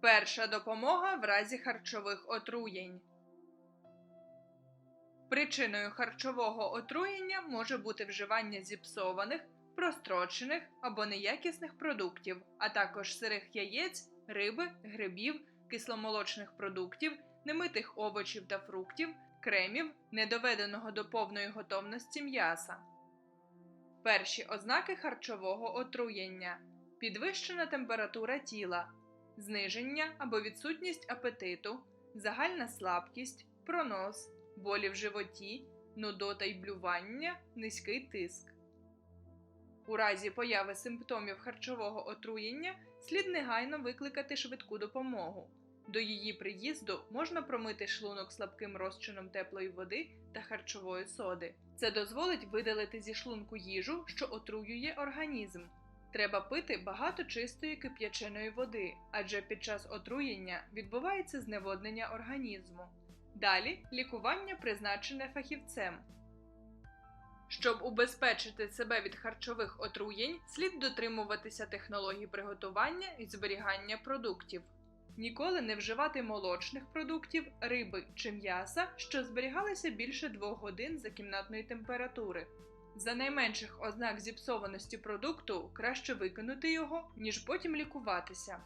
Перша допомога в разі харчових отруєнь. Причиною харчового отруєння може бути вживання зіпсованих, прострочених або неякісних продуктів, а також сирих яєць, риби, грибів, кисломолочних продуктів, немитих овочів та фруктів, кремів, недоведеного до повної готовності м'яса. Перші ознаки харчового отруєння: підвищена температура тіла, зниження або відсутність апетиту, загальна слабкість, пронос, болі в животі, нудота й блювання, низький тиск. У разі появи симптомів харчового отруєння слід негайно викликати швидку допомогу. До її приїзду можна промити шлунок слабким розчином теплої води та харчової соди. Це дозволить видалити зі шлунку їжу, що отруює організм. Треба пити багато чистої кип'яченої води, адже під час отруєння відбувається зневоднення організму. Далі лікування призначене фахівцем. Щоб убезпечити себе від харчових отруєнь, слід дотримуватися технологій приготування і зберігання продуктів. Ніколи не вживати молочних продуктів, риби чи м'яса, що зберігалися більше 2 годин за кімнатної температури. За найменших ознак зіпсованості продукту краще викинути його, ніж потім лікуватися.